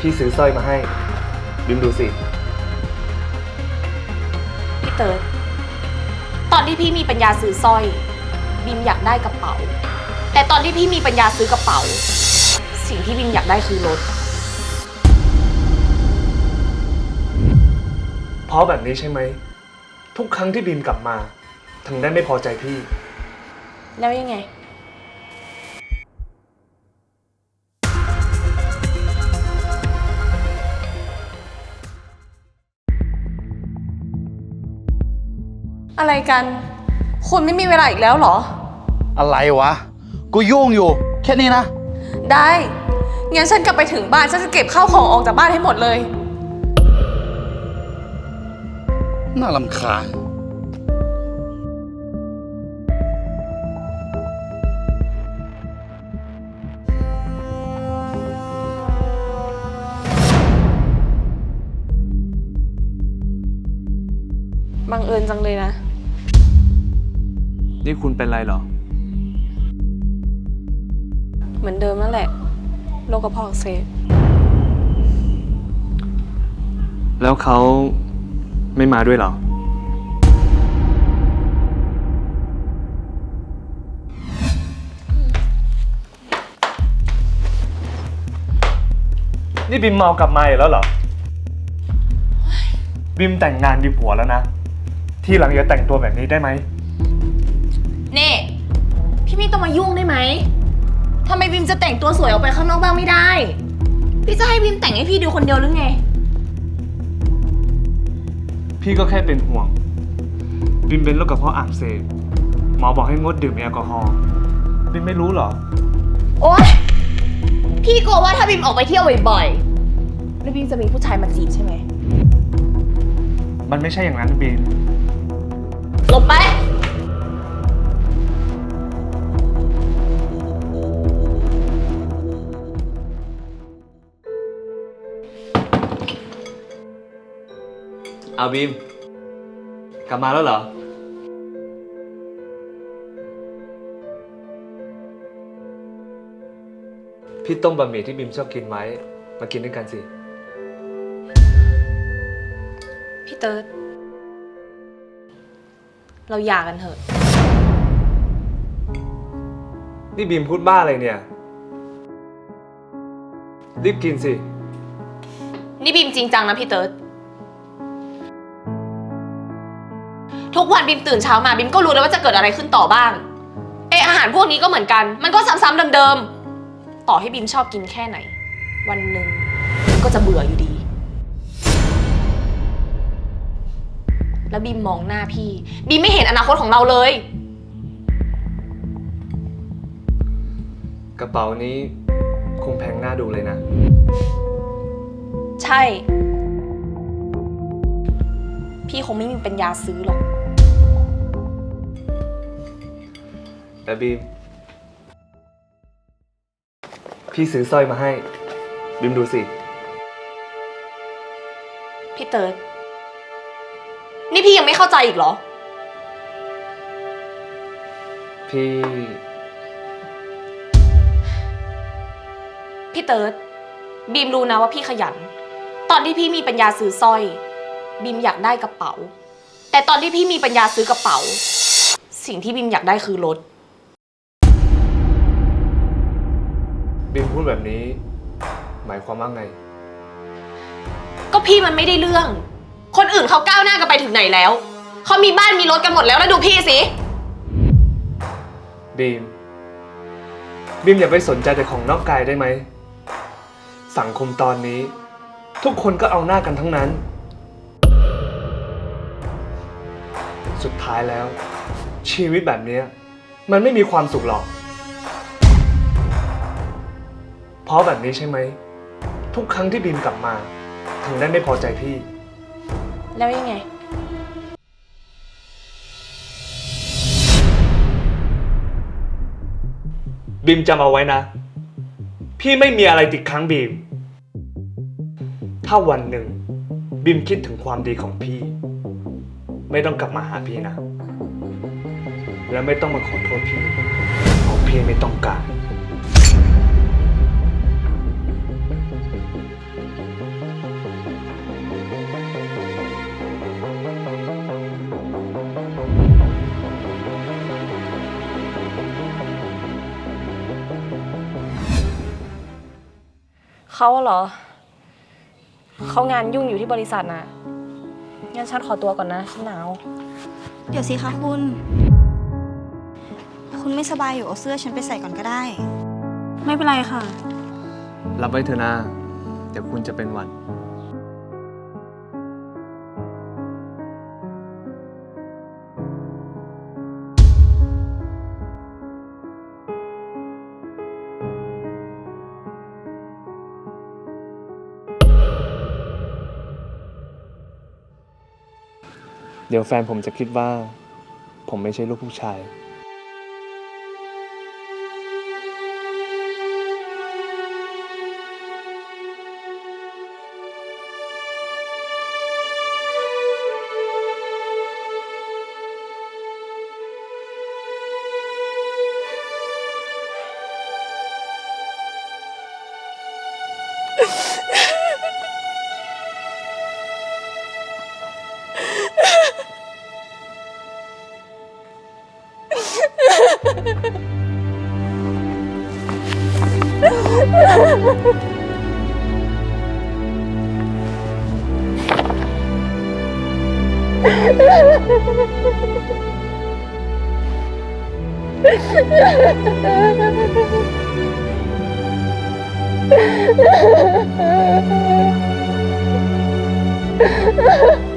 พี่ซื้อสร้อยมาให้ บิมดูสิ พี่เติร์ดตอนที่พี่มีปัญญาซื้อสร้อย บิมอยากได้กระเป๋า แต่ตอนที่พี่มีปัญญาซื้อกระเป๋า สิ่งที่บิมอยากได้คือรถ เพราะแบบนี้ใช่ไหม ทุกครั้งที่บิมกลับมา ถึงได้ไม่พอใจพี่ แล้วยังไง อะไรกัน คุณไม่มีเวลาอีกแล้วเหรอ อะไรวะ กูยุ่งอยู่ แค่นี้นะ ได้ งั้นฉันกลับไปถึงบ้าน ฉันจะเก็บข้าวของออกจากบ้านให้หมดเลย น่าลำคาญบังเอิญจังเลยนะ นี่คุณเป็นไรเหรอ เหมือนเดิมนั่นแหละโรคกระเพาะอักเสบแล้วเขาไม่มาด้วยเหรอ นี่บิมเมากลับมาอีกแล้วเหรอ บิมแต่งงานมีผัวแล้วนะ ที่หลังอย่าแต่งตัวแบบนี้ได้ไหมเน่ พี่ไม่ต้องมายุ่งได้ไหมทำไมบิมจะแต่งตัวสวยออกไปข้างนอกบ้างไม่ได้ พี่จะให้บิมแต่งให้พี่ดูคนเดียวหรือไง พี่ก็แค่เป็นห่วง บิมเป็นโรคกระเพาะอักเสบหมอบอกให้งดดื่มแอลกอฮอล์บิมไม่รู้เหรอ โอ๊ย พี่กลัวว่าถ้าบิมออกไปเที่ยวบ่อยๆ แล้วบิมจะมีผู้ชายมาจีบใช่ไหม มันไม่ใช่อย่างนั้นบิมหลบไป เอาบีม กลับมาแล้วเหรอ พี่ต้มบะหมี่ที่บีมชอบกินไว้มากินด้วยกันสิ พี่เติร์ดเราหย่ากันเถอะ นี่บีมพูดบ้าอะไรเนี่ย รีบกินสิ นี่บิมจริงจังนะพี่เติร์ด ทุกวันบิมตื่นเช้ามาบิมก็รู้แล้วว่าจะเกิดอะไรขึ้นต่อบ้าง เอออาหารพวกนี้ก็เหมือนกัน มันก็ซ้ำๆเดิมๆ ต่อให้บิมชอบกินแค่ไหน วันหนึ่งบิมก็จะเบื่ออยู่ดี แล้วบิมมองหน้าพี่บิมไม่เห็นอนาคตของเราเลย กระเป๋านี้คงแพงหน้าดูเลยนะ ใช่ พี่คงไม่มีปัญญาซื้อหรอก แต่บีม พี่ซื้อสร้อยมาให้ บีมดูสิ พี่เติร์ดนี่พี่ยังไม่เข้าใจอีกเหรอ พี่ พี่เติร์ดบีมรู้นะว่าพี่ขยัน ตอนที่พี่มีปัญญาซื้อสร้อย บีมอยากได้กระเป๋า แต่ตอนที่พี่มีปัญญาซื้อกระเป๋า สิ่งที่บีมอยากได้คือรถ พูดแบบนี้ หมายความว่าไง ก็พี่มันไม่ได้เรื่อง คนอื่นเขาก้าวหน้ากันไปถึงไหนแล้ว เขามีบ้านมีรถกันหมดแล้วแล้วดูพี่สิ บีม บีมอย่าไปสนใจแต่ของนอกกายได้ไหม สังคมตอนนี้ ทุกคนก็เอาหน้ากันทั้งนั้น สุดท้ายแล้ว ชีวิตแบบเนี้ยมันไม่มีความสุขหรอก เพราะแบบนี้ใช่ไหม ทุกครั้งที่บีมกลับมา ถึงได้ไม่พอใจพี่ แล้วยังไง บีมจำเอาไว้นะ พี่ไม่มีอะไรติดค้างบีม ถ้าวันหนึ่ง บีมคิดถึงความดีของพี่ ไม่ต้องกลับมาหาพี่นะ และไม่ต้องมาขอโทษพี่เพราะพี่ไม่ต้องการ เขาเหรอ เขางานยุ่งอยู่ที่บริษัทนะงั้นฉันขอตัวก่อนนะ ฉันหนาว เดี๋ยวสิคะคุณ คุณไม่สบายอยู่เอาเสื้อฉันไปใส่ก่อนก็ได้ ไม่เป็นไรค่ะ รับไว้เถอะนะเดี๋ยวคุณจะเป็นหวัด เดี๋ยวแฟนผมจะคิดว่า ผมไม่ใช่ลูกผู้ชาย Ha ha ha!